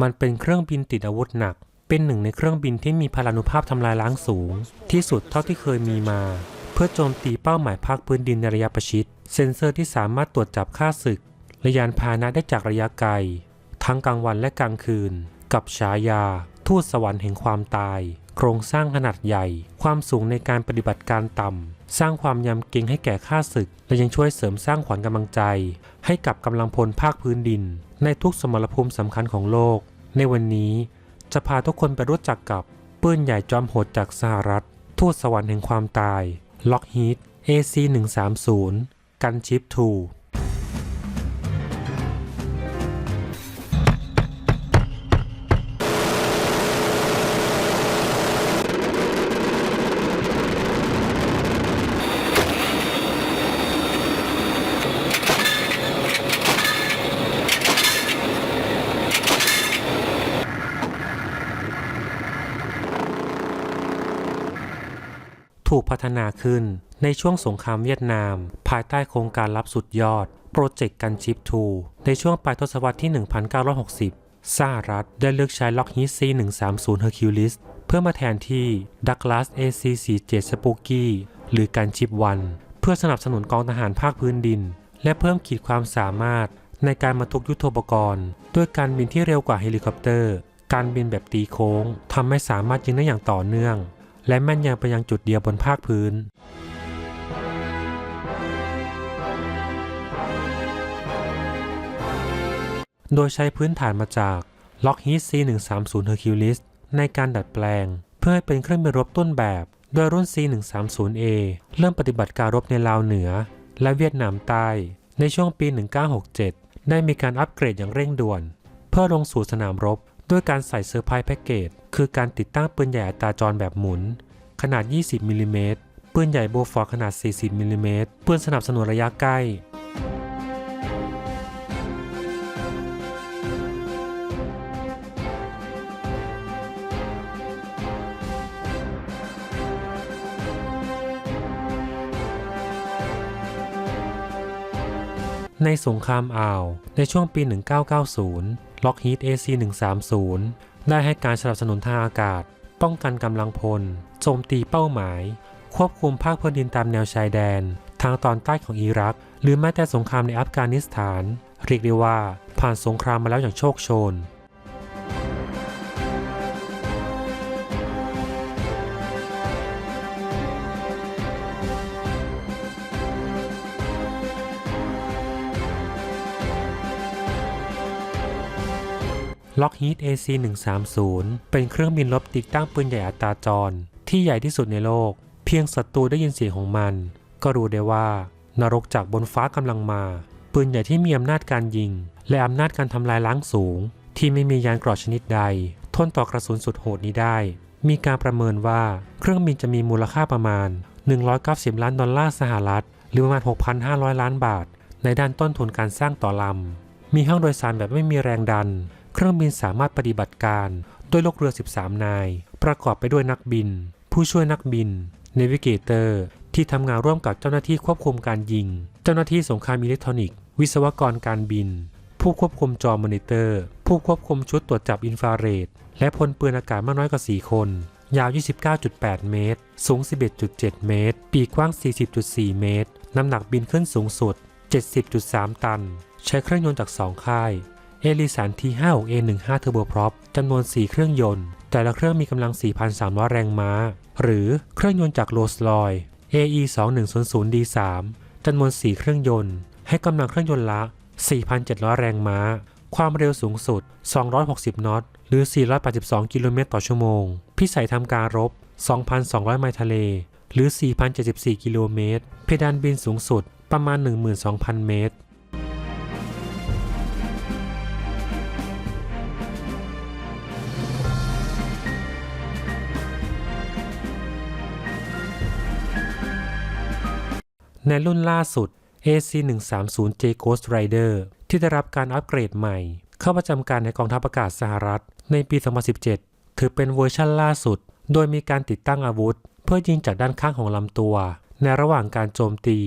มันเป็นเครื่องบินติดอาวุธหนัก เป็นหนึ่งในเครื่องบินที่มีพลานุภาพทำลายล้างสูง ที่สุดเท่าที่เคยมีมา เพื่อโจมตีเป้าหมายภาคพื้นดินในระยะประชิด เซ็นเซอร์ที่สามารถตรวจจับค่าศึกและยานพาหนะได้จากระยะไกล ทั้งกลางวันและกลางคืน กับฉายา ทูตสวรรค์แห่งความตาย โครงสร้างขนาดใหญ่ ความสูงในการปฏิบัติการต่ำ สร้างความยำเกรงให้แก่ข้าศึก และยังช่วยเสริมสร้างขวัญกำลังใจ ให้กับกำลังพลภาคพื้นดิน ในทุกสมรภูมิสำคัญของโลก ในวันนี้จะพาทุกคนไปรู้จักกับปืนใหญ่จอมโหดจากสหรัฐ ทูตสวรรค์แห่งความตาย Lockheed AC-130 กันชิป 2 ถูกพัฒนาขึ้นในช่วงสงครามเวียดนาม ภายใต้โครงการลับสุดยอด โปรเจกต์กันชิป2ในช่วงปลายทศวรรษที่ 1960 สหรัฐได้เลือกใช้ Lockheed C-130 Hercules เพื่อมาแทนที่ Douglas AC-47 Spooky หรือกันชิป1เพื่อสนับสนุนกองทหารภาคพื้นดิน และเพิ่มขีดความสามารถในการบรรทุกยุทโธปกรณ์ ด้วยการบินที่เร็วกว่าเฮลิคอปเตอร์ การบินแบบตีโค้งทำให้สามารถยิงได้อย่างต่อเนื่อง และแม่นยำไปยังจุดเดียวบนภาคพื้น โดยใช้พื้นฐานมาจาก Lockheed C-130 Hercules ในการดัดแปลง เพื่อให้เป็นเครื่องบินรบต้นแบบ โดยรุ่น C-130A เริ่มปฏิบัติการรบในลาวเหนือ และเวียดนามใต้ ในช่วงปี 1967 ได้มีการอัปเกรดอย่างเร่งด่วน เพื่อลงสู่สนามรบ ด้วยการใส่เซอร์ไพรส์แพ็กเกจคือการติดตั้งปืนใหญ่อัตราจรแบบหมุน ขนาด 20มิลลิเมตรปืนใหญ่โบฟอร์ขนาด 40มิลลิเมตรปืนสนับสนุนระยะใกล้ในสงครามอ่าว ในช่วงปี 1990 Lockheed AC-130 ได้ให้การสนับสนุนทางอากาศ ป้องกันกำลังพล โจมตีเป้าหมาย ควบคุมภาคพื้นดินตามแนวชายแดน ทางตอนใต้ของอิรัก หรือแม้แต่สงครามในอัฟกานิสถาน เรียกได้ว่าผ่านสงครามมาแล้วอย่างโชคโชน Lockheed AC-130 เป็นเครื่องบินรบติดตั้งปืนใหญ่อัตราจร ที่ใหญ่ที่สุดในโลก เพียงศัตรูได้ยินเสียงของมัน ก็รู้ได้ว่านรกจากบนฟ้ากำลังมา ปืนใหญ่ที่มีอำนาจการยิง และอำนาจการทำลายล้างสูง ที่ไม่มียานเกราะชนิดใด ทนต่อกระสุนสุดโหดนี้ได้ มีการประเมินว่าเครื่องบินจะมีมูลค่าประมาณ 190 ล้านดอลลาร์สหรัฐ หรือประมาณ 6,500 ล้านบาท ในด้านต้นทุนการสร้างต่อลำมีห้องโดยสารแบบไม่มีแรงดัน เครื่องบินสามารถปฏิบัติการด้วยลูกเรือ 13 นาย ประกอบไปด้วยนักบิน ผู้ช่วยนักบิน เนวิเกเตอร์ ที่ทำงานร่วมกับเจ้าหน้าที่ควบคุมการยิง เจ้าหน้าที่สงครามอิเล็กทรอนิกส์ วิศวกรการบิน ผู้ควบคุมจอมอนิเตอร์ ผู้ควบคุมชุดตรวจจับอินฟราเรด และพลปืนอากาศมากน้อยกว่า 4 คน ยาว 29.8 เมตร สูง 11.7 เมตร ปีกกว้าง 40.4 เมตร น้ำหนักบินขึ้นสูงสุด 70.3 ตัน ใช้เครื่องยนต์จาก 2 ค่าย เอลิสัน T56A15 Turbo Prop จำนวน 4 เครื่องยนต์ แต่ละเครื่องมีกำลัง 4,300 แรงม้า หรือเครื่องยนต์จากโรลส์รอย AE2100D3 จำนวน 4 เครื่องยนต์ ให้กำลังเครื่องยนต์ละ 4,700 แรงม้า ความเร็วสูงสุด 260 นอต หรือ 482 กิโลเมตรต่อชั่วโมง พิสัยทำการรบ 2,200 ไมล์ทะเล หรือ 4,074 กิโลเมตร เพดานบินสูงสุดประมาณ 12,000 เมตร ในรุ่นล่าสุด AC-130J Ghost Rider ที่ได้รับการอัปเกรดใหม่ เข้าประจำการในกองทัพอากาศสหรัฐ ในปี 2017 ถือเป็นเวอร์ชันล่าสุด โดยมีการติดตั้งอาวุธ เพื่อยิงจากด้านข้างของลำตัว ในระหว่างการโจมตี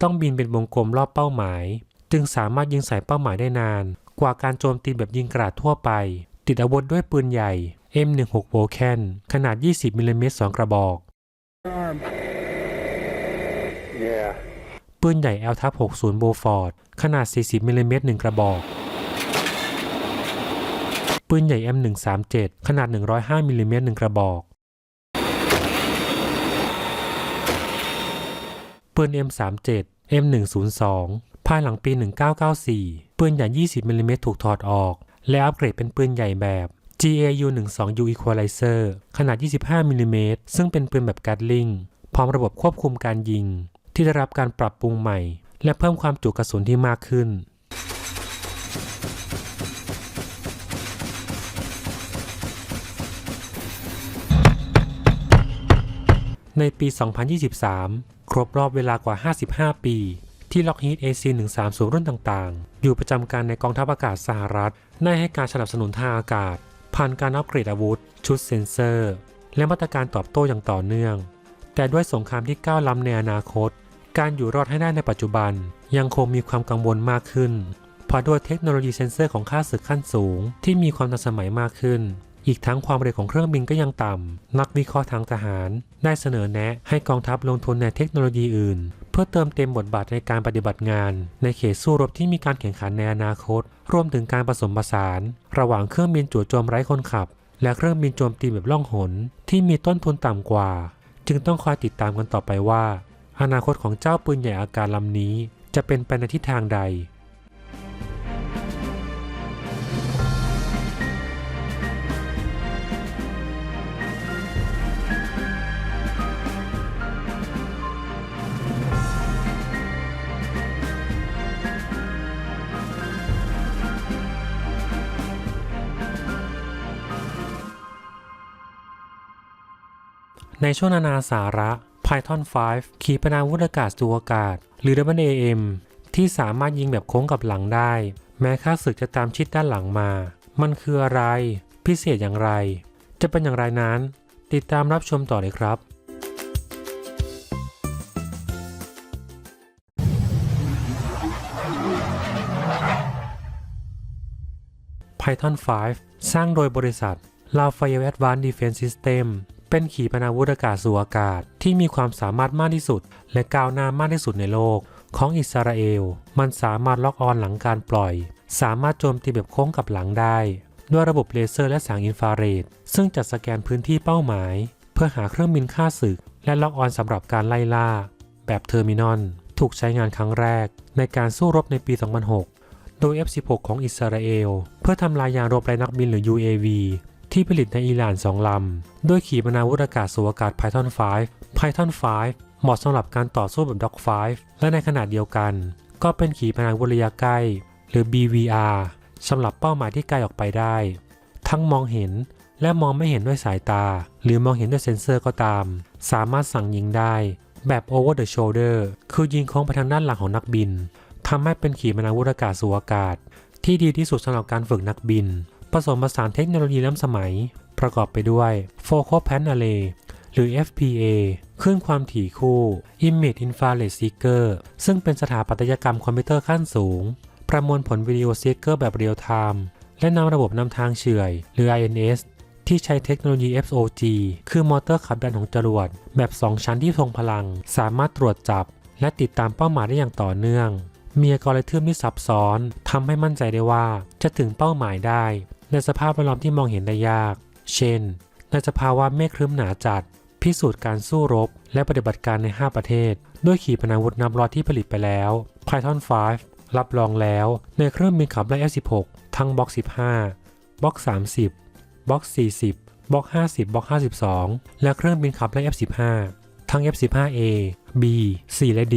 ต้องบินเป็นวงกลมรอบเป้าหมาย จึงสามารถยิงใส่เป้าหมายได้นาน กว่าการโจมตีแบบยิงกราดทั่วไป ติดอาวุธด้วยปืนใหญ่ M16 v o l c a n ขนาด 20มิลลิเมตร2กระบอก ปืนใหญ่ L ทับ60โบฟอร์ดขนาด 40มิลลิเมตร1กระบอก ปืนใหญ่ M137 ขนาด 105มิลลิเมตร1กระบอก ปืน M37 M102 ภายหลังปี 1994 ปืนใหญ่ 20มิลลิเมตรถูกถอดออก และอัปเกรดเป็นปืนใหญ่แบบ GAU-12U Equalizer ขนาด 25มิลลิเมตรซึ่งเป็นปืนแบบการ์ดลิงพร้อมระบบควบคุมการยิง ที่ได้รับการปรับปรุงใหม่ และเพิ่มความจุกระสุนที่มากขึ้น ในปี 2023 ครบรอบเวลากว่า 55 ปี ที่ Lockheed AC-130 รุ่นต่างๆ อยู่ประจำการในกองทัพอากาศสหรัฐ ได้ให้การสนับสนุนทางอากาศ ผ่านการอัปเกรดอาวุธ ชุดเซ็นเซอร์ และมาตรการตอบโต้อย่างต่อเนื่อง แต่ด้วยสงครามที่ก้าวล้ำในอนาคต การอยู่รอดให้ได้ในปัจจุบัน ยังคงมีความกังวลมากขึ้นเพราะด้วยเทคโนโลยีเซ็นเซอร์ของค่าศึกขั้นสูง ที่มีความทันสมัยมากขึ้น อีกทั้งความเร็วของเครื่องบินก็ยังต่ำ นักวิเคราะห์ทางทหาร ได้เสนอแนะให้กองทัพลงทุนในเทคโนโลยีอื่น เพื่อเติมเต็มบทบาทในการปฏิบัติงาน ในเขตสู้รบที่มีการแข่งขันในอนาคต รวมถึงการผสมผสาน ระหว่างเครื่องบินจู่โจมไร้คนขับ และเครื่องบินโจมตีแบบล่องหนที่มีต้นทุนต่ำกว่า จึงต้องคอยติดตามกันต่อไปว่า อนาคตของเจ้าปืนใหญ่อาการลำนี้ จะเป็นไปในทิศทางใด ในช่วงนานาสาระ Python 5 ขีปนาวุธอากาศสู่อากาศ หรือ WAM ที่สามารถยิงแบบโค้งกับหลังได้ แม้ค่าศึกจะตามชิดด้านหลังมา มันคืออะไร พิเศษอย่างไร จะเป็นอย่างไรนั้น ติดตามรับชมต่อเลยครับ Python 5 สร้างโดยบริษัท Lafayette Advanced Defense System เป็นขีปนาวุธอากาศสู่อากาศที่มีความสามารถมากที่สุด และก้าวหน้ามากที่สุดในโลก ของอิสราเอล มันสามารถล็อกออนหลังการปล่อย สามารถโจมตีแบบโค้งกับหลังได้ ด้วยระบบเลเซอร์และแสงอินฟราเรดซึ่งจะสแกนพื้นที่เป้าหมาย เพื่อหาเครื่องบินฆ่าศึก และล็อกออนสำหรับการไล่ล่า แบบเทอร์มินอลถูกใช้งานครั้งแรก ในการสู้รบในปี 2006 โดย F-16 ของอิสราเอล เพื่อทำลายยานรบไร้นักบินหรือ UAV ที่ผลิตในอิหร่าน2ลำด้วยขีปนาวุธอากาศสู่อากาศ Python 5 Python 5 เหมาะสำหรับการต่อสู้แบบ Dog 5 และในขณะเดียวกัน ก็เป็นขีปนาวุธระยะใกล้ หรือ BVR สำหรับเป้าหมายที่ไกลออกไปได้ ทั้งมองเห็นและมองไม่เห็นด้วยสายตา หรือมองเห็นด้วยเซ็นเซอร์ก็ตาม สามารถสั่งยิงได้ แบบ over the shoulder คือยิงโค้งไปทางด้านหลังของนักบินทำให้เป็นขีปนาวุธอากาศสู่อากาศ ที่ดีที่สุดสำหรับการฝึกนักบิน ผสมผสานเทคโนโลยีล้ำสมัย ประกอบไปด้วย Focal Pan Array หรือ FPA คลื่นความถี่คู่ Image Infrared Seeker ซึ่งเป็นสถาปัตยกรรมคอมพิวเตอร์ขั้นสูง ประมวลผลวิดีโอ Seeker แบบเรียลไทม์และนำระบบนำทางเฉื่อย หรือ INS ที่ใช้เทคโนโลยี FOG คือมอเตอร์ขับดันของจรวด แบบ 2 ชั้นที่ทรงพลัง สามารถตรวจจับ และติดตามเป้าหมายได้อย่างต่อเนื่อง มีอัลกอริทึมที่ซับซ้อนทำให้มั่นใจได้ว่าจะถึงเป้าหมายได้ ในสภาพแวดล้อมที่มองเห็นได้ยาก เช่น ในสภาวะเมฆครึ้มหนาจัด พิสูจน์การสู้รบ และปฏิบัติการใน 5 ประเทศ ด้วยขีปนาวุธนับร้อยที่ผลิตไปแล้ว Python 5 รับรองแล้ว ในเครื่องบินขับไล่ F16 ทั้งบล็อก15บล็อก30บล็อก40บล็อก50บล็อก52 และเครื่องบินขับไล่ F15 ทั้ง F15A B C และ D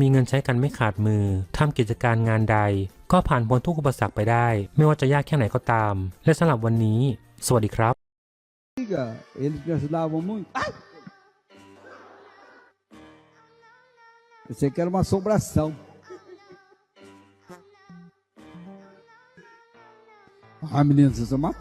มีเงินใช้กันไม่ขาดมือทำกิจการงานใด ก็ผ่านพ้นทุกอุปสรรคไปได้ ไม่ว่าจะยากแค่ไหนก็ตาม และสำหรับวันนี้ สวัสดีครับ eles me ajudavam muito. Pensei que era uma assombração. Ah, meninos, vocês são uma